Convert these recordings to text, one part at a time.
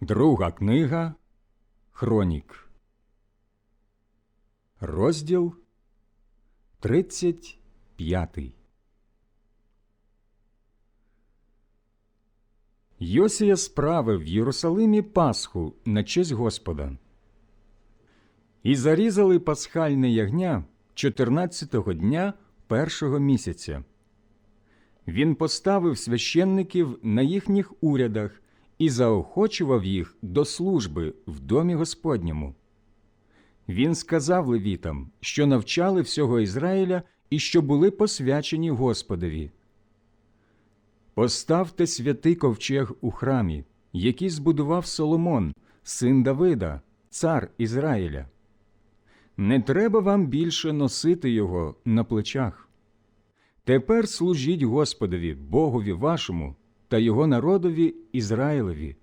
Друга книга Хронік. Розділ 35 Йосія справив в Єрусалимі Пасху на честь Господа. І зарізали пасхальне ягня 14-го дня першого місяця. Він поставив священників на їхніх урядах і заохочував їх до служби в домі Господньому. Він сказав левітам, що навчали всього Ізраїля і що були посвячені Господові. Поставте святий ковчег у храмі, який збудував Соломон, син Давида, цар Ізраїля. Не треба вам більше носити його на плечах. Тепер служіть Господові, Богові вашому та його народові Ізраїлеві.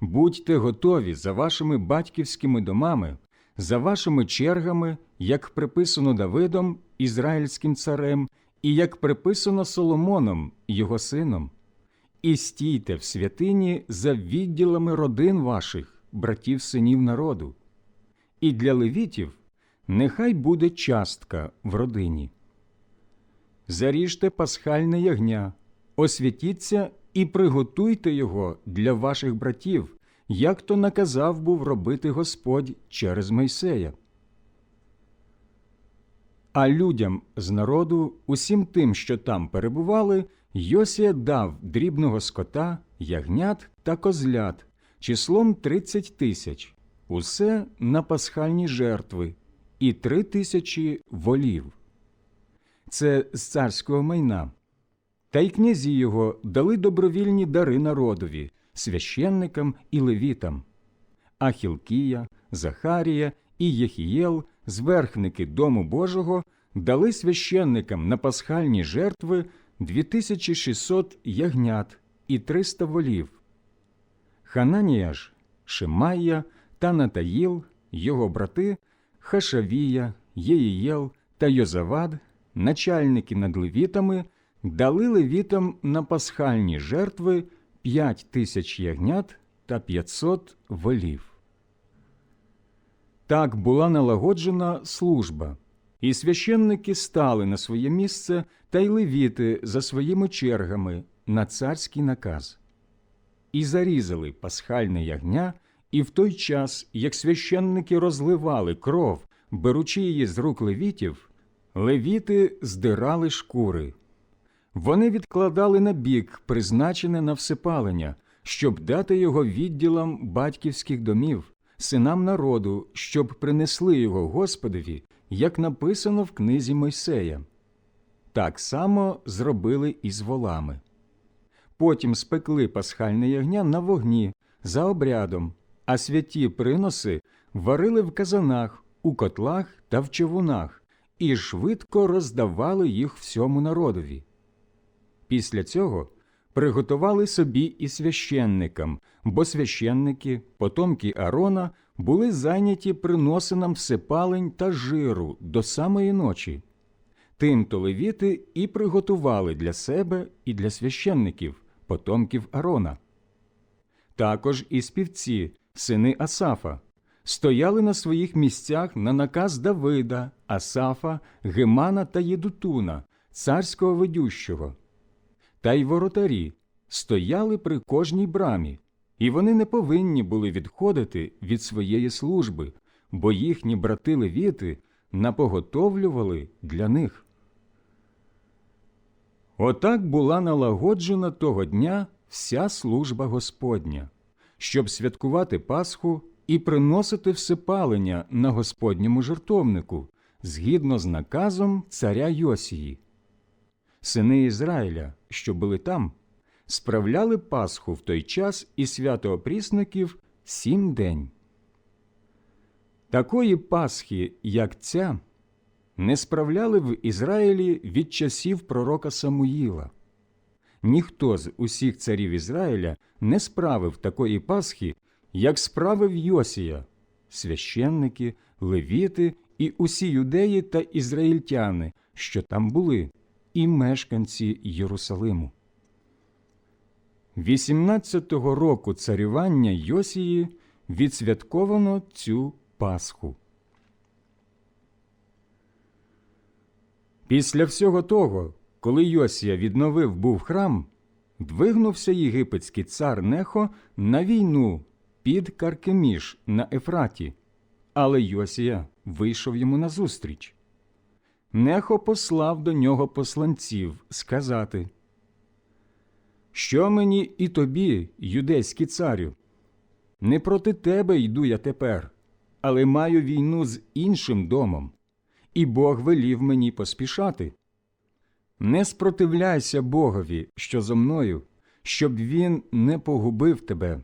Будьте готові за вашими батьківськими домами, за вашими чергами, як приписано Давидом, ізраїльським царем, і як приписано Соломоном, його сином. І стійте в святині за відділами родин ваших, братів синів народу. І для левітів нехай буде частка в родині. Заріжте пасхальне ягня, освятіться і приготуйте його для ваших братів, як то наказав був робити Господь через Мойсея. А людям з народу, усім тим, що там перебували, Йосія дав дрібного скота, ягнят та козлят, числом тридцять тисяч, усе на пасхальні жертви, і три тисячі волів. Це з царського майна. Та й князі його дали добровільні дари народові, священникам і левітам. А Хілкія, Захарія і Єхієл, зверхники Дому Божого, дали священникам на пасхальні жертви 2600 ягнят і 300 волів. Хананія ж, Шимайя та Натаїл, його брати, Хашавія, Єїєл та Йозавад, начальники над левітами, дали левітам на пасхальні жертви п'ять тисяч ягнят та п'ятсот волів. Так була налагоджена служба, і священники стали на своє місце та й левіти за своїми чергами на царський наказ. І зарізали пасхальне ягня, і в той час, як священники розливали кров, беручи її з рук левітів, левіти здирали шкури. Вони відкладали на бік призначене на всепалення, щоб дати його відділам батьківських домів, синам народу, щоб принесли його Господові, як написано в книзі Мойсея. Так само зробили і з волами. Потім спекли пасхальне ягня на вогні за обрядом, а святі приноси варили в казанах, у котлах та в човунах і швидко роздавали їх всьому народові. Після цього приготували собі і священникам, бо священники, потомки Арона, були зайняті приносинам всепалень та жиру до самої ночі. Тимто левіти і приготували для себе і для священників, потомків Арона. Також і співці, сини Асафа, стояли на своїх місцях на наказ Давида, Асафа, Гемана та Єдутуна, царського ведющого. Та й воротарі стояли при кожній брамі, і вони не повинні були відходити від своєї служби, бо їхні брати левіти напоготовлювали для них. Отак була налагоджена того дня вся служба Господня, щоб святкувати Пасху і приносити всепалення на Господньому жертовнику згідно з наказом царя Йосії. Сини Ізраїля, що були там, справляли Пасху в той час і свято опрісників сім день. Такої Пасхи, як ця, не справляли в Ізраїлі від часів пророка Самуїла. Ніхто з усіх царів Ізраїля не справив такої Пасхи, як справив Йосія, священники, левіти і усі юдеї та ізраїльтяни, що там були, і мешканці Єрусалиму. 18-го року царювання Йосії відсвятковано цю Пасху. Після всього того, коли Йосія відновив був храм, двигнувся єгипетський цар Нехо на війну під Каркеміш на Ефраті, але Йосія вийшов йому назустріч. Нехо послав до нього посланців сказати Що мені і тобі, юдейський царю? Не проти тебе йду я тепер, але маю війну з іншим домом, і Бог велів мені поспішати. Не спротивляйся Богові, що зо мною, щоб він не погубив тебе.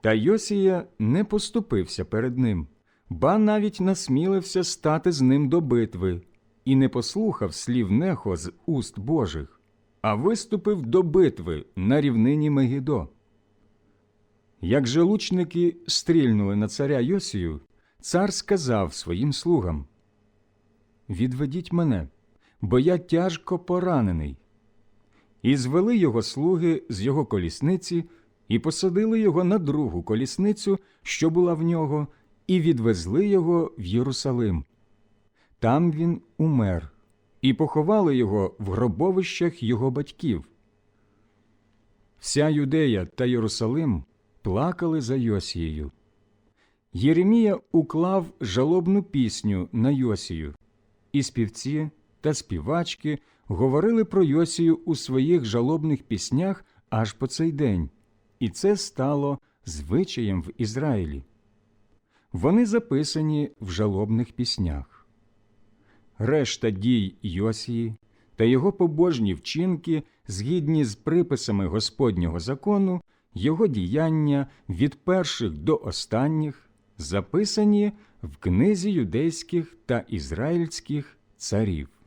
Та Йосія не поступився перед ним, ба навіть насмілився стати з ним до битви, і не послухав слів Нехо з уст Божих, а виступив до битви на рівнині Мегідо. Як же лучники стрільнули на царя Йосію, цар сказав своїм слугам Відведіть мене, бо я тяжко поранений. І звели його слуги з його колісниці, і посадили його на другу колісницю, що була в нього, і відвезли його в Єрусалим. Там він умер, і поховали його в гробовищах його батьків. Вся Юдея та Єрусалим плакали за Йосією. Єремія уклав жалобну пісню на Йосію, і співці та співачки говорили про Йосію у своїх жалобних піснях аж по цей день, і це стало звичаєм в Ізраїлі. Вони записані в жалобних піснях. Решта дій Йосії та його побожні вчинки, згідні з приписами Господнього закону, його діяння від перших до останніх записані в книзі юдейських та ізраїльських царів.